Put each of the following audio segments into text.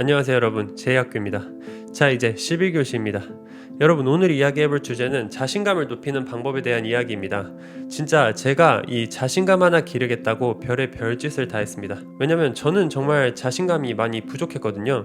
안녕하세요 여러분. 제이학교입니다. 자 이제 11교시입니다. 여러분 오늘 이야기해 볼 주제는 자신감을 높이는 방법에 대한 이야기입니다. 진짜 제가 이 자신감 하나 기르겠다고 별의 별짓을 다 했습니다. 왜냐면 저는 정말 자신감이 많이 부족했거든요.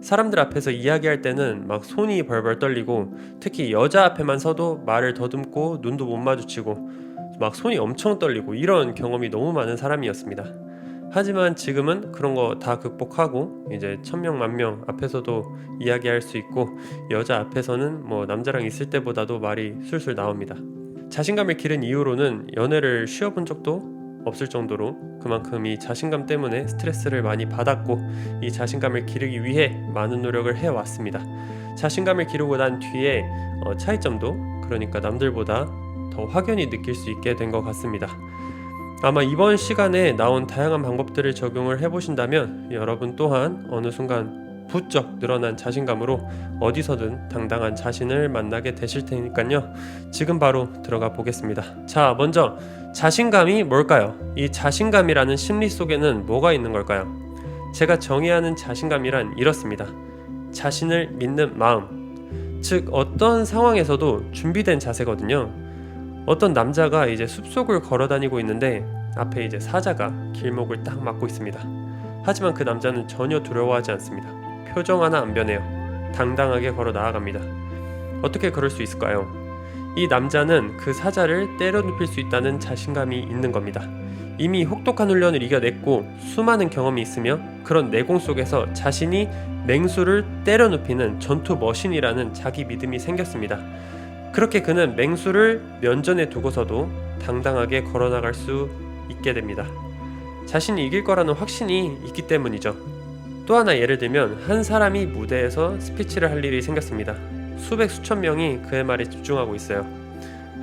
사람들 앞에서 이야기할 때는 막 손이 벌벌 떨리고 특히 여자 앞에만 서도 말을 더듬고 눈도 못 마주치고 막 손이 엄청 떨리고 이런 경험이 너무 많은 사람이었습니다 하지만 지금은 그런 거 다 극복하고 이제 천명 만명 앞에서도 이야기할 수 있고 여자 앞에서는 뭐 남자랑 있을 때보다도 말이 술술 나옵니다. 자신감을 기른 이후로는 연애를 쉬어본 적도 없을 정도로 그만큼 이 자신감 때문에 스트레스를 많이 받았고 이 자신감을 기르기 위해 많은 노력을 해왔습니다. 자신감을 기르고 난 뒤에 어, 차이점도 그러니까 남들보다 더 확연히 느낄 수 있게 된 것 같습니다. 아마 이번 시간에 나온 다양한 방법들을 적용을 해보신다면 여러분 또한 어느 순간 부쩍 늘어난 자신감으로 어디서든 당당한 자신을 만나게 되실 테니까요. 지금 바로 들어가 보겠습니다. 자, 먼저 자신감이 뭘까요? 이 자신감이라는 심리 속에는 뭐가 있는 걸까요? 제가 정의하는 자신감이란 이렇습니다. 자신을 믿는 마음. 즉, 어떤 상황에서도 준비된 자세거든요. 어떤 남자가 이제 숲속을 걸어 다니고 있는데 앞에 이제 사자가 길목을 딱 막고 있습니다. 하지만 그 남자는 전혀 두려워하지 않습니다. 표정 하나 안 변해요. 당당하게 걸어 나아갑니다. 어떻게 그럴 수 있을까요? 이 남자는 그 사자를 때려 눕힐 수 있다는 자신감이 있는 겁니다. 이미 혹독한 훈련을 이겨냈고 수많은 경험이 있으며 그런 내공 속에서 자신이 맹수를 때려 눕히는 전투 머신이라는 자기 믿음이 생겼습니다. 그렇게 그는 맹수를 면전에 두고서도 당당하게 걸어나갈 수 있게 됩니다. 자신이 이길 거라는 확신이 있기 때문이죠. 또 하나 예를 들면 한 사람이 무대에서 스피치를 할 일이 생겼습니다. 수백 수천 명이 그의 말에 집중하고 있어요.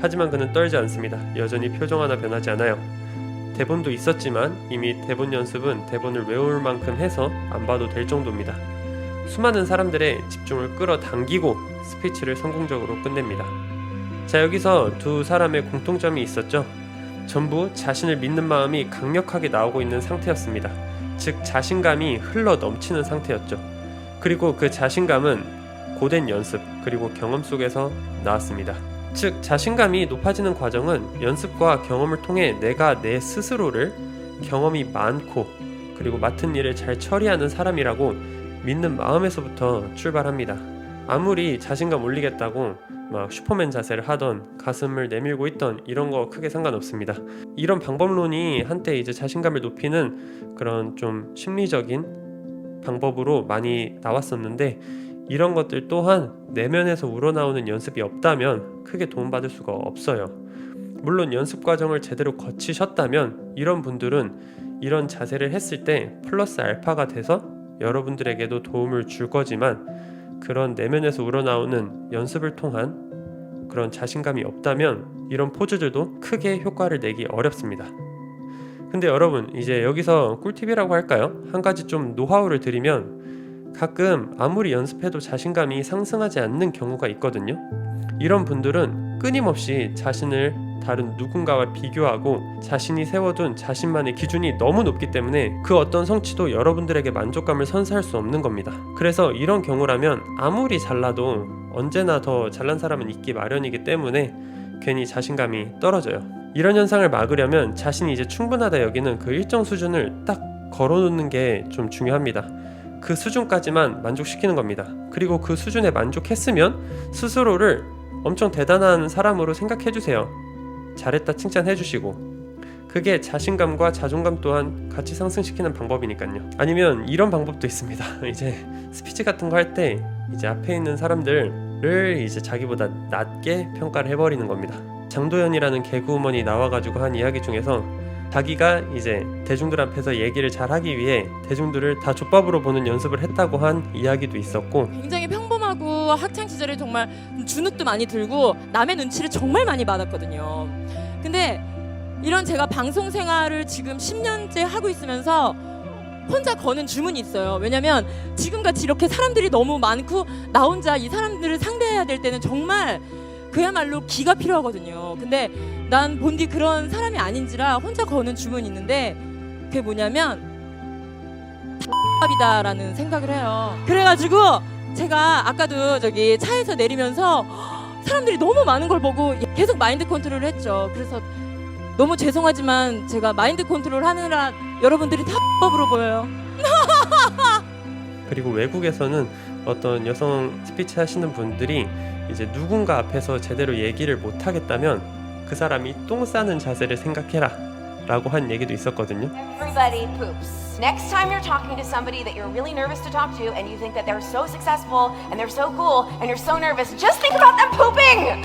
하지만 그는 떨지 않습니다. 여전히 표정 하나 변하지 않아요. 대본도 있었지만 이미 대본 연습은 대본을 외울 만큼 해서 안 봐도 될 정도입니다. 수많은 사람들의 집중을 끌어당기고 스피치를 성공적으로 끝냅니다. 자, 여기서 두 사람의 공통점이 있었죠. 전부 자신을 믿는 마음이 강력하게 나오고 있는 상태였습니다. 즉, 자신감이 흘러 넘치는 상태였죠. 그리고 그 자신감은 고된 연습, 그리고 경험 속에서 나왔습니다. 즉, 자신감이 높아지는 과정은 연습과 경험을 통해 내가 내 스스로를 경험이 많고 그리고 맡은 일을 잘 처리하는 사람이라고 믿는 마음에서부터 출발합니다. 아무리 자신감 올리겠다고 막 슈퍼맨 자세를 하던 가슴을 내밀고 있던 이런 거 크게 상관없습니다. 이런 방법론이 한때 이제 자신감을 높이는 그런 좀 심리적인 방법으로 많이 나왔었는데 이런 것들 또한 내면에서 우러나오는 연습이 없다면 크게 도움받을 수가 없어요. 물론 연습 과정을 제대로 거치셨다면 이런 분들은 이런 자세를 했을 때 플러스 알파가 돼서 여러분들에게도 도움을 줄 거지만 그런 내면에서 우러나오는 연습을 통한 그런 자신감이 없다면 이런 포즈들도 크게 효과를 내기 어렵습니다. 근데 여러분 이제 여기서 꿀팁이라고 할까요? 한 가지 좀 노하우를 드리면 가끔 아무리 연습해도 자신감이 상승하지 않는 경우가 있거든요. 이런 분들은 끊임없이 자신을 다른 누군가와 비교하고 자신이 세워둔 자신만의 기준이 너무 높기 때문에 그 어떤 성취도 여러분들에게 만족감을 선사할 수 없는 겁니다. 그래서 이런 경우라면 아무리 잘나도 언제나 더 잘난 사람은 있기 마련이기 때문에 괜히 자신감이 떨어져요. 이런 현상을 막으려면 자신이 이제 충분하다 여기는 그 일정 수준을 딱 걸어놓는 게 좀 중요합니다. 그 수준까지만 만족시키는 겁니다. 그리고 그 수준에 만족했으면 스스로를 엄청 대단한 사람으로 생각해 주세요. 잘했다 칭찬해 주시고 그게 자신감과 자존감 또한 같이 상승시키는 방법이니까요. 아니면 이런 방법도 있습니다. 이제 스피치 같은 거 할 때 이제 앞에 있는 사람들을 이제 자기보다 낮게 평가를 해버리는 겁니다. 장도연이라는 개그우먼이 나와가지고 한 이야기 중에서 자기가 이제 대중들 앞에서 얘기를 잘 하기 위해 대중들을 다 족밥으로 보는 연습을 했다고 한 이야기도 있었고 굉장히 평범 하고 학창 시절에 정말 주눅도 많이 들고 남의 눈치를 정말 많이 받았거든요. 근데 이런 제가 방송 생활을 지금 10년째 하고 있으면서 혼자 거는 주문이 있어요. 왜냐면 지금같이 이렇게 사람들이 너무 많고 나 혼자 이 사람들을 상대해야 될 때는 정말 그야말로 기가 필요하거든요. 근데 난 본디 그런 사람이 아닌지라 혼자 거는 주문이 있는데 그게 뭐냐면 X밥이다라는 생각을 해요. 그래가지고 제가 아까도 저기 차에서 내리면서 사람들이 너무 많은 걸 보고 계속 마인드 컨트롤을 했죠. 그래서 너무 죄송하지만 제가 마인드 컨트롤 하느라 여러분들이 다 X밥으로 보여요. 그리고 외국에서는 어떤 여성 스피치 하시는 분들이 이제 누군가 앞에서 제대로 얘기를 못 하겠다면 그 사람이 똥 싸는 자세를 생각해라 라고 한 얘기도 있었거든요. Everybody poops. Next time you're talking to somebody that you're really nervous to talk to and you think that they're so successful and they're so cool and you're so nervous, just think about them pooping!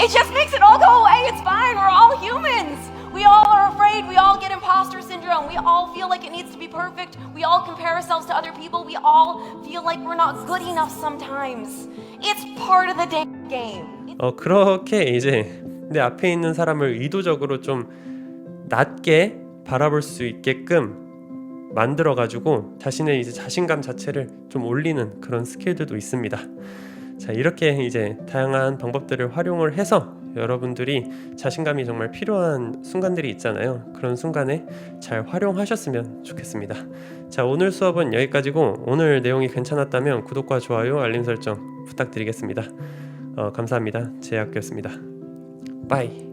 It just makes it all go away. It's fine. We're all humans. We all are afraid. We all get imposter syndrome. We all feel like it needs to be perfect. We all compare ourselves to other people. We all feel like we're not good enough sometimes. It's part of the damn game. 어 그렇게 이제 내 앞에 있는 사람을 의도적으로 좀 낮게 바라볼 수 있게끔 만들어 가지고 자신의 이제 자신감 자체를 좀 올리는 그런 스킬들도 있습니다. 자 이렇게 이제 다양한 방법들을 활용을 해서 여러분들이 자신감이 정말 필요한 순간들이 있잖아요. 그런 순간에 잘 활용하셨으면 좋겠습니다. 자 오늘 수업은 여기까지고 오늘 내용이 괜찮았다면 구독과 좋아요 알림 설정 부탁드리겠습니다. 어, 감사합니다. 제 학교였습니다. 빠이.